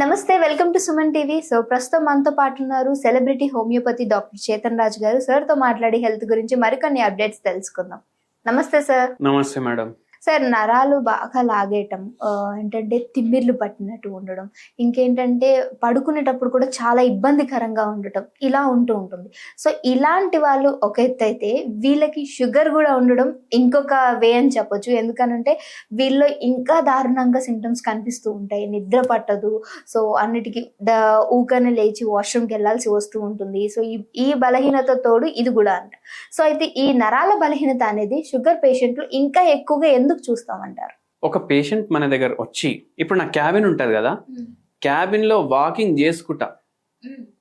నమస్తే welcome to Suman TV. So ప్రస్తుతం మనతో పాటు ఉన్నారు celebrity homeopathy doctor Chetan Raj గారు. సార్తో మాట్లాడి హెల్త్ గురించి మరికొన్ని అప్డేట్స్ తెలుసుకుందాం. నమస్తే సార్. నమస్తే మేడం. సార్ నరాలు బాగా లాగేయటం ఏంటంటే తిమ్మిర్లు పట్టినట్టు ఉండడం ఇంకేంటంటే పడుకునేటప్పుడు కూడా చాలా ఇబ్బందికరంగా ఉండటం ఇలా ఉంటూ ఉంటుంది. సో ఇలాంటి వాళ్ళు ఒక ఎత్తు అయితే వీళ్ళకి షుగర్ కూడా ఉండడం ఇంకొక వే అని చెప్పొచ్చు. ఎందుకనంటే వీళ్ళు ఇంకా దారుణంగా సిమ్టమ్స్ కనిపిస్తూ ఉంటాయి. నిద్ర పట్టదు. సో అన్నిటికీ ద- ఊకనే లేచి వాష్రూమ్కి వెళ్ళాల్సి వస్తూ ఉంటుంది. సో ఈ ఈ బలహీనత తోడు ఇది కూడా అంట. సో అయితే ఈ నరాల బలహీనత అనేది షుగర్ పేషెంట్లు ఇంకా ఎక్కువగా ఎందుకు చూస్తామంటారు? ఒక పేషెంట్ మన దగ్గర వచ్చి ఇప్పుడు నా క్యాబిన్ ఉంటది కదా క్యాబిన్లో వాకింగ్ చేసుకుంటా.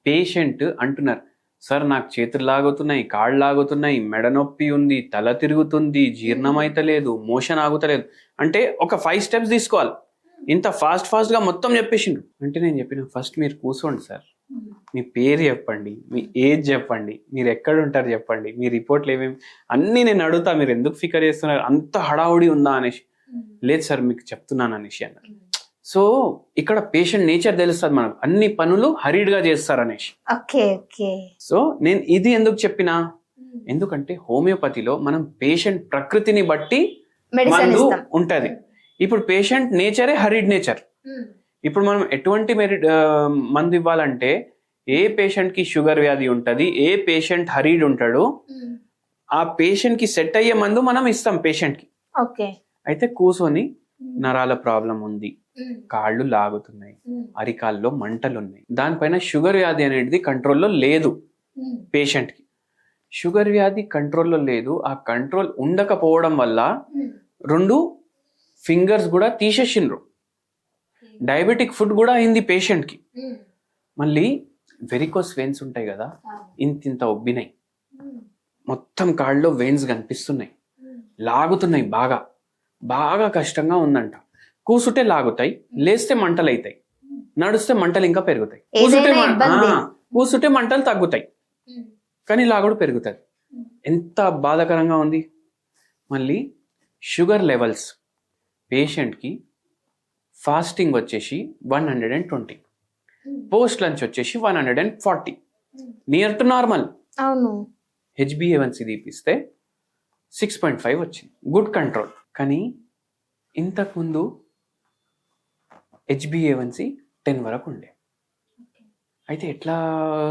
పేషెంట్ అంటున్నారు సార్ నాకు చేతులు లాగుతున్నాయి కాళ్ళు లాగుతున్నాయి మెడ నొప్పి ఉంది తల తిరుగుతుంది జీర్ణం అయితలేదు మోషన్ ఆగుతలేదు. అంటే ఒక ఫైవ్ స్టెప్స్ తీసుకోవాలి. ఇంత ఫాస్ట్ ఫాస్ట్గా మొత్తం చెప్పేసిండు. అంటే నేను చెప్పిన ఫస్ట్ మీరు కూర్చోండి సార్. మీ పేరు చెప్పండి మీ ఏజ్ చెప్పండి మీరు ఎక్కడ ఉంటారు చెప్పండి మీ రిపోర్ట్లు ఏమేమి అన్నీ నేను అడుగుతా మీరు ఎందుకు ఫికర్ చేస్తున్నారు? అంత హడావుడి ఉందా అనేసి. లేదు సార్ మీకు చెప్తున్నాను అనేసి అన్నారు. సో ఇక్కడ పేషెంట్ నేచర్ తెలుస్తుంది మనకు. అన్ని పనులు హరీడ్గా చేస్తారు అనేసి. సో నేను ఇది ఎందుకు చెప్పినా? ఎందుకంటే హోమియోపతిలో మనం పేషెంట్ ప్రకృతిని బట్టి మందు ఉంటది. ఇప్పుడు పేషెంట్ నేచరే హరీడ్ నేచర్. ఇప్పుడు మనం ఎటువంటి మెరి మందు ఇవ్వాలంటే ఏ పేషెంట్కి షుగర్ వ్యాధి ఉంటది ఏ పేషెంట్ హరీడ్ ఉంటాడు ఆ పేషెంట్కి సెట్ అయ్యే మందు మనం ఇస్తాం పేషెంట్కి ఓకే. అయితే కూర్చొని నరాల ప్రాబ్లం ఉంది కాళ్ళు లాగుతున్నాయి అరికాల్లో మంటలు ఉన్నాయి దానిపైన షుగర్ వ్యాధి అనేది కంట్రోల్లో లేదు పేషెంట్కి షుగర్ వ్యాధి కంట్రోల్లో లేదు ఆ కంట్రోల్ ఉండకపోవడం వల్ల రెండు ఫింగర్స్ కూడా తీసేసిండ్రు డయాబెటిక్ ఫుడ్ కూడా అయింది పేషెంట్కి మళ్ళీ వెరికోస్ వెయిన్స్ ఉంటాయి కదా ఇంత ఇంత ఉబ్బినాయి. మొత్తం కాళ్ళలో వెయిన్స్ కనిపిస్తున్నాయి. లాగుతున్నాయి బాగా. బాగా కష్టంగా ఉందంట. కూసుంటే లాగుతాయి లేస్తే మంటలు అవుతాయి నడుస్తే మంటలు ఇంకా పెరుగుతాయి. కూసుంటే కూసుంటే మంటలు తగ్గుతాయి. కానీ లాగుడు పెరుగుతుంది. ఎంత బాధాకరంగా ఉంది. మళ్ళీ షుగర్ లెవెల్స్. పేషెంట్కి ఫాస్టింగ్ వచ్చేసి one hundred and twenty. Post lunch వచ్చేసి one hundred and forty. Near to normal. అవును. హెచ్బిఏవన్సీ తీపిస్తే సిక్స్ పాయింట్ ఫైవ్ వచ్చింది. Good control. కానీ ఇంతకుముందు హెచ్బిఏవన్సీ టెన్ వరకు ఉండే. అయితే ఎట్లా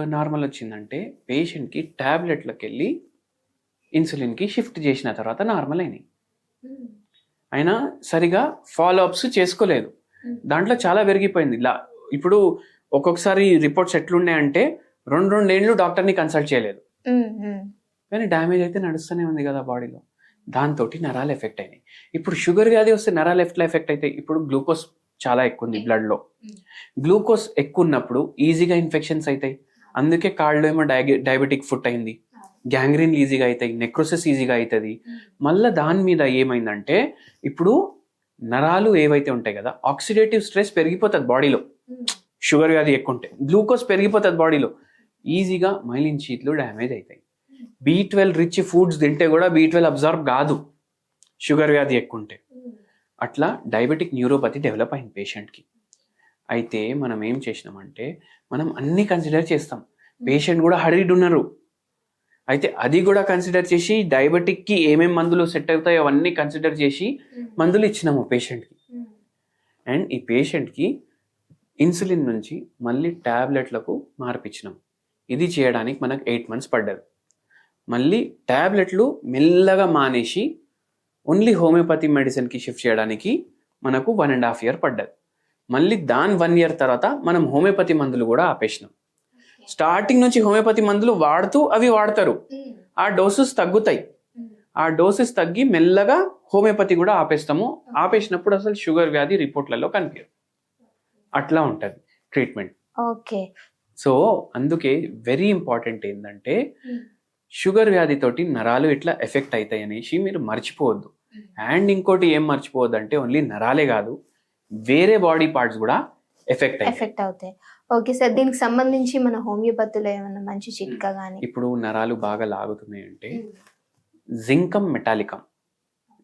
నార్మల్ వచ్చిందంటే పేషెంట్కి ట్యాబ్లెట్లకు వెళ్ళి ఇన్సులిన్కి షిఫ్ట్ చేసిన తర్వాత నార్మల్ అయినాయి. అయినా సరిగా ఫాలో అప్స్ చేసుకోలేదు. దాంట్లో చాలా పెరిగిపోయింది లా ఇప్పుడు ఒక్కొక్కసారి రిపోర్ట్స్ ఎట్లున్నాయంటే రెండు రెండు ఏళ్ళు డాక్టర్ని కన్సల్ట్ చేయలేదు. కానీ డ్యామేజ్ అయితే నడుస్తూనే ఉంది కదా బాడీలో. దాంతో నరాలు ఎఫెక్ట్ అయినాయి. ఇప్పుడు షుగర్ వ్యాధి వస్తే నరాలు ఎట్లా ఎఫెక్ట్ అవుతాయి ఇప్పుడు గ్లూకోజ్ చాలా ఎక్కువ ఉంది బ్లడ్లో. గ్లూకోజ్ ఎక్కువ ఉన్నప్పుడు ఈజీగా ఇన్ఫెక్షన్స్ అవుతాయి అందుకే కాళ్ళు ఏమో డయాబెటిక్ ఫుట్ అయింది. గ్యాంగ్రీన్ ఈజీగా అవుతాయి నెక్రోసిస్ ఈజీగా అవుతుంది మళ్ళీ దాని మీద ఏమైందంటే ఇప్పుడు నరాలు ఏవైతే ఉంటాయి కదా ఆక్సిడేటివ్ స్ట్రెస్ పెరిగిపోతుంది బాడీలో షుగర్ వ్యాధి ఎక్కువ ఉంటే గ్లూకోజ్ పెరిగిపోతుంది బాడీలో ఈజీగా మైలిన్ షీట్లు డ్యామేజ్ అవుతాయి బీ ట్వెల్వ్ రిచ్ ఫుడ్స్ తింటే కూడా బీ ట్వెల్వ్ అబ్జర్వ్ కాదు. షుగర్ వ్యాధి ఎక్కువ ఉంటే అట్లా డయాబెటిక్ న్యూరోపతి డెవలప్ అయింది పేషెంట్కి అయితే మనం ఏం చేసినామంటే మనం అన్ని కన్సిడర్ చేస్తాం. పేషెంట్ కూడా హరీడ్ ఉన్నారు అయితే అది కూడా కన్సిడర్ చేసి డయాబెటిక్కి ఏమేం మందులు సెట్ అవుతాయో అవన్నీ కన్సిడర్ చేసి మందులు ఇచ్చినాము పేషెంట్కి అండ్ ఈ పేషెంట్కి ఇన్సులిన్ నుంచి మళ్ళీ ట్యాబ్లెట్లకు మార్పించినాం ఇది చేయడానికి మనకు ఎయిట్ మంత్స్ పడ్డది. మళ్ళీ ట్యాబ్లెట్లు మెల్లగా మానేసి ఓన్లీ హోమియోపతి మెడిసిన్కి షిఫ్ట్ చేయడానికి మనకు వన్ అండ్ హాఫ్ ఇయర్ పడ్డది. మళ్ళీ దాని వన్ ఇయర్ తర్వాత మనం హోమియోపతి మందులు కూడా ఆపేసినాం. స్టార్టింగ్ నుంచి హోమియోపతి మందులు వాడుతూ అవి వాడతారు. ఆ డోసెస్ తగ్గుతాయి. ఆ డోసెస్ తగ్గి మెల్లగా హోమియోపతి కూడా ఆపేస్తాము. ఆపేసినప్పుడు అసలు షుగర్ వ్యాధి రిపోర్ట్లలో కనిపించదు. అట్లా ఉంటుంది ట్రీట్మెంట్. ఓకే. సో అందుకే వెరీ ఇంపార్టెంట్ ఏంటంటే షుగర్ వ్యాధితోటి నరాలు ఇట్లా ఎఫెక్ట్ అవుతాయి అనేసి మీరు మర్చిపోవద్దు. అండ్ ఇంకోటి ఏం మర్చిపోవద్దు అంటే ఓన్లీ నరాలే కాదు వేరే బాడీ పార్ట్స్ కూడా ఎఫెక్ట్ అవుతాయి ఎఫెక్ట్ అవుతాయి. ఓకే సార్ దీనికి సంబంధించి మన హోమియోపతిలో ఏమైనా మంచి చిట్కా కానీ ఇప్పుడు నరాలు బాగా లాగుతున్నాయి అంటే జింకం మెటాలికం.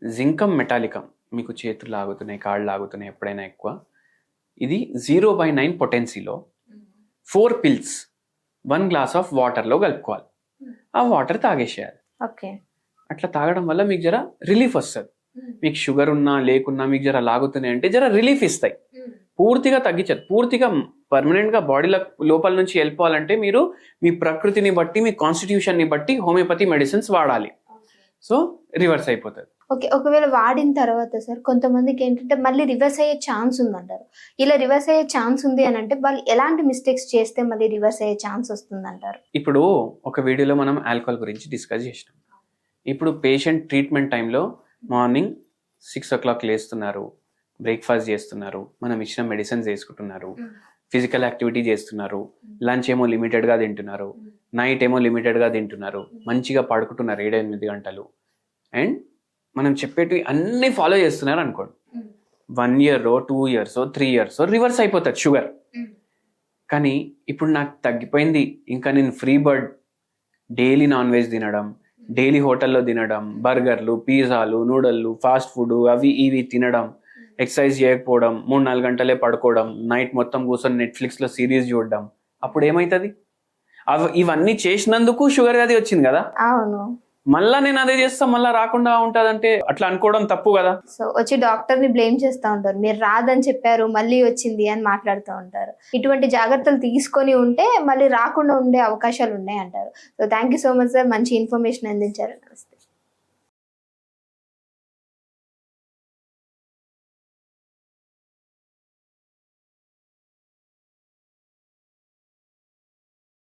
జింకం మెటాలికం మీకు చేతులు లాగుతున్నాయి కాళ్ళు లాగుతున్నాయి ఎప్పుడైనా ఎక్కువ. ఇది zero by nine పొటెన్సీలో four pills one glass of వాటర్లో కలుపుకోవాలి. ఆ వాటర్ తాగేసేయాలి. ఓకే. అట్లా తాగడం వల్ల మీకు జర రిలీఫ్ వస్తుంది. మీకు షుగర్ ఉన్నా లేకున్నా మీకు జర లాగుతున్నాయి అంటే జర రిలీఫ్ ఇస్తాయి. పూర్తిగా తగ్గించదు పూర్తిగా పర్మనెంట్గా బాడీలో లోపల నుంచి వెళ్ళిపోవాలంటే మీరు మీ ప్రకృతిని బట్టి మీ కాన్స్టిట్యూషన్ని బట్టి హోమియోపతి మెడిసిన్స్ వాడాలి. సో రివర్స్ అయిపోతుంది. ఓకే ఒకవేళ వాడిన తర్వాత సార్ కొంతమందికి ఏంటంటే మళ్ళీ రివర్స్ అయ్యే ఛాన్స్ ఉందంటారు. ఇలా రివర్స్ అయ్యే ఛాన్స్ ఉంది అని అంటే వాళ్ళు ఎలాంటి మిస్టేక్స్ చేస్తే మళ్ళీ రివర్స్ అయ్యే ఛాన్స్ వస్తుంది అంటారు ఇప్పుడు ఒక వీడియోలో మనం ఆల్కహాల్ గురించి డిస్కస్ చేసినాం. ఇప్పుడు పేషెంట్ ట్రీట్మెంట్ టైంలో మార్నింగ్ సిక్స్ ఓ క్లాక్ లేస్తున్నారు. బ్రేక్ఫాస్ట్ చేస్తున్నారు మనం ఇచ్చిన మెడిసిన్స్ వేసుకుంటున్నారు ఫిజికల్ యాక్టివిటీ చేస్తున్నారు లంచ్ ఏమో లిమిటెడ్గా తింటున్నారు నైట్ ఏమో లిమిటెడ్గా తింటున్నారు మంచిగా పడుకుంటున్నారు ఏడు ఎనిమిది గంటలు. అండ్ మనం చెప్పేటివి అన్నీ ఫాలో చేస్తున్నారు అనుకోండి. One year two years three years reverse అయిపోతుంది షుగర్ కానీ ఇప్పుడు నాకు తగ్గిపోయింది. ఇంకా నేను free bird daily non veg తినడం డైలీ హోటల్లో తినడం బర్గర్లు పిజ్జాలు నూడల్లు ఫాస్ట్ ఫుడ్ అవి ఇవి తినడం ఎక్సర్సైజ్ చేయకపోవడం మూడు నాలుగు గంటలే పడుకోవడం నైట్ మొత్తం కూర్చొని నెట్ఫ్లిక్స్లో సిరీస్ చూడడం అప్పుడు ఏమవుతుంది అవి ఇవన్నీ చేసినందుకు షుగర్ వ్యాధి వచ్చింది కదా? అవును. మళ్ళా నేను అదే చేస్తా మళ్ళా రాకుండా ఉంటుందంటే అట్లా అనుకోవడం తప్పు కదా? సో వచ్చి డాక్టర్ని బ్లేమ్ చేస్తూ ఉంటారు. మీరు రాదని చెప్పారు మళ్ళీ వచ్చింది అని మాట్లాడుతూ ఉంటారు. ఇటువంటి జాగ్రత్తలు తీసుకొని ఉంటే మళ్ళీ రాకుండా ఉండే అవకాశాలు ఉన్నాయి అంటారు. So thank you so much sir మంచి ఇన్ఫర్మేషన్ అందించారు. నమస్తే.